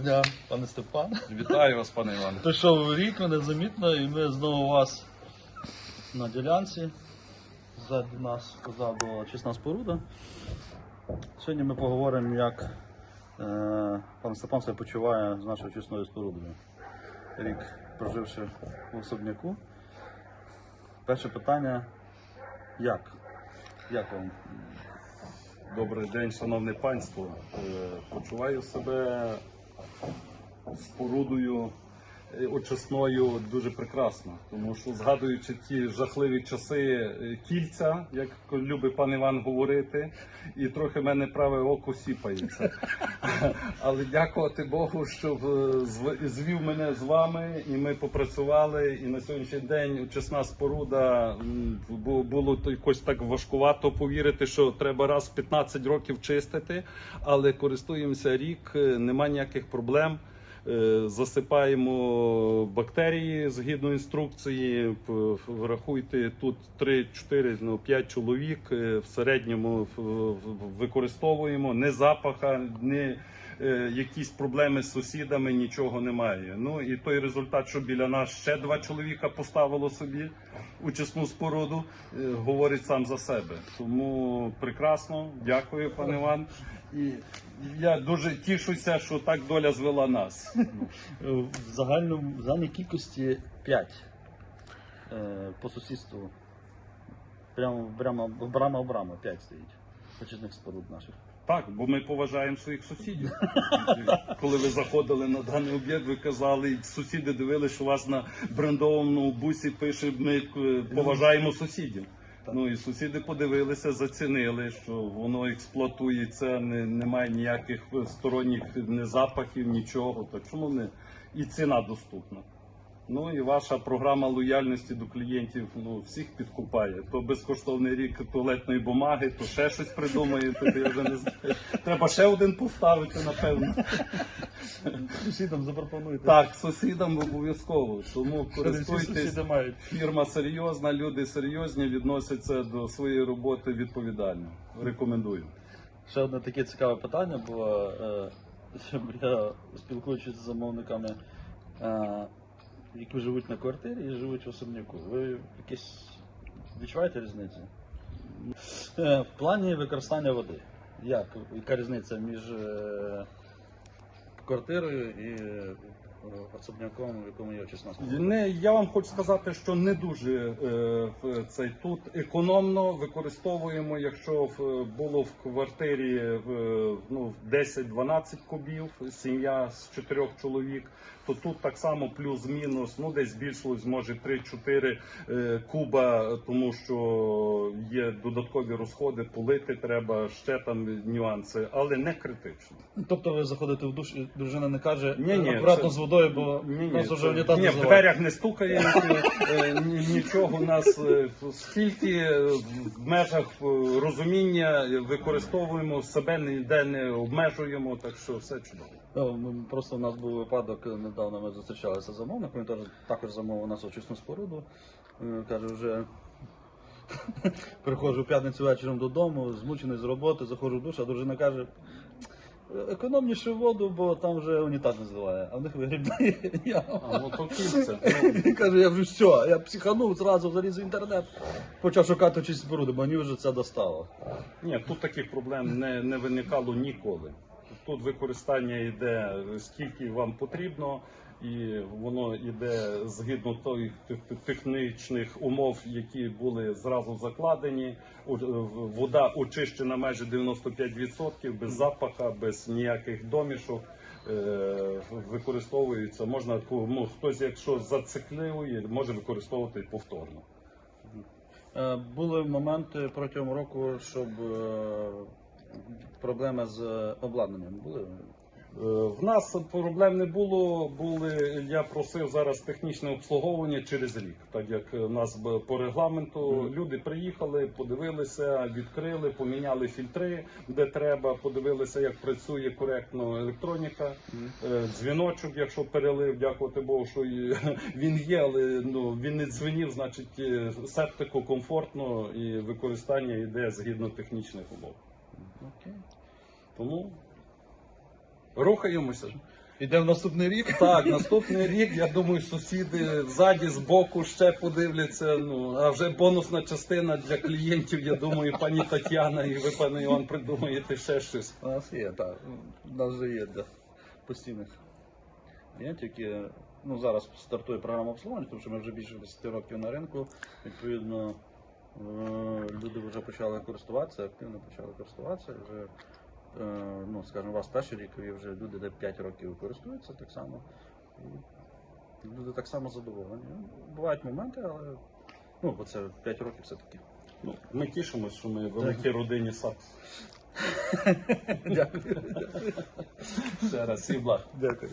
Дня, пане Степан. Вітаю вас, пане Іване. Прийшов рік, незамітно, і ми знову вас на ділянці. Ззаді нас позаду чесна споруда. Сьогодні ми поговоримо, як е, пан Степан себе почуває з нашою чесною спорудою. Рік проживши в особняку. Перше питання: як? Як вам? Добрий день, шановне панство. Е, Почуваю себе спорудою очисною дуже прекрасно, тому що згадуючи ті жахливі часи е, кільця, як любить пан Іван говорити, і трохи в мене праве око сіпається. Але дякувати Богу, що е, звів мене з вами, і ми попрацювали. І на сьогоднішній день очисна споруда було якось так важкувато повірити, що треба раз в 15 років чистити, але користуємося рік, е, нема ніяких проблем. Е, Засипаємо бактерії згідно інструкції. Врахуйте тут 3-4, ну 5 чоловік. е, В середньому використовуємо не запаха, не якісь проблеми з сусідами, нічого немає. Ну і той результат, що біля нас ще два чоловіка поставило собі учасну споруду, е, говорить сам за себе. Тому прекрасно, дякую, пан Іван. І я дуже тішуся, що так доля звела нас. Е, В загальному в загальній кількості 5 е, по сусідству. Прямо прямо брама в 5 стоїть. Почесних споруд наших. Так, бо ми поважаємо своїх сусідів. Коли ви заходили на даний об'єкт, ви казали, сусіди дивилися, що у вас на брендованому бусі пише, ми е, поважаємо сусідів. Ну і сусіди подивилися, зацінили, що воно експлуатується, не, немає ніяких сторонніх не запахів, нічого. Так чому не і ціна доступна. Ну і ваша програма лояльності до клієнтів ну, всіх підкупає. То безкоштовний рік туалетної бумаги, то ще щось придумаєте, я вже не знаю. Треба ще один поставити, напевно. Сусідам запропонуйте. Так, сусідам обов'язково. Тому користуйтесь. мають. Фірма серйозна, люди серйозні, відносяться до своєї роботи відповідально. Рекомендую. Ще одне таке цікаве питання було. е, Я спілкуючись з замовниками, е, які живуть на квартирі і живуть в особняку. Ви якісь відчуваєте різницю? Е, В плані використання води. Як? Яка різниця між е, квартирою і е, особняком, в якому є очисна споруда? Не, я вам хочу сказати, що не дуже е, в цей тут економно використовуємо, якщо в, було в квартирі в, ну, 10-12 кубів, сім'я з чотирьох чоловік, то тут так само плюс-мінус, ну десь збільшилось може 3-4 е, куба, тому що є додаткові розходи, полити треба, ще там нюанси, але не критично. Тобто ви заходите в душ і дружина не каже Ні, ні, акуратно це- з водою, бо Ні, ні, нас вже унітаз ні, в дверях не стукає е, ні- нічого. У нас е, скільки е, в межах е, розуміння використовуємо себе ніде не обмежуємо, так що все чудово. Ну, ми- Просто у нас був випадок, недавно ми зустрічалися з замовником, він теж також замовив у нас очисну споруду. Він каже, вже приходжу в п'ятницю вечором додому, змучений з роботи, заходжу в душ, а дружина каже, економніше воду, бо там вже унітаз не зливає, а в них вигрібає яма. А ну то кільце. Він каже, я вже все, я психанув, зразу заліз в інтернет, почав шукати очисні споруди, бо мені вже це достало. Ні, тут таких проблем не, не виникало ніколи. Тут використання йде скільки вам потрібно, і воно йде згідно тих технічних умов, які були зразу закладені. Вода очищена майже 95%, без запаха, без ніяких домішок. е, Використовується, можна ну, хтось, якщо зациклює, може використовувати повторно. Е, Були моменти протягом року, щоб е, проблеми з обладнанням були. Е, В нас проблем не було. Були я просив зараз технічне обслуговування через рік, так як у нас по регламенту люди приїхали, подивилися, відкрили, поміняли фільтри, де треба, подивилися, як працює коректно електроніка. Е, Дзвіночок, якщо перелив, дякувати Богу, що він є, але ну він не дзвенів, значить е, септику комфортно і використання йде згідно технічних умов. Окей. Тому рухаємося. Іде в наступний рік. Так, наступний рік, я думаю, сусіди ззаді, збоку ще подивляться. Ну, а вже бонусна частина для клієнтів, я думаю, пані Тетяна і ви, пане Іван, придумаєте ще щось. У нас є, так. У нас вже є для постійних клієнтів, які ну, зараз стартує програма обслуговування, тому що ми вже більше 10 років на ринку. Відповідно, люди вже почали користуватися, активно почали користуватися. Вже, е, ну, скажімо, у вас перший рік, і вже люди де 5 років користуються так само. І люди так само задоволені. Бувають моменти, але ну, бо це 5 років все-таки. Ну, ми тішимося, що ми в великій родині САП. Дякую. Ще раз, і благ. Дякую.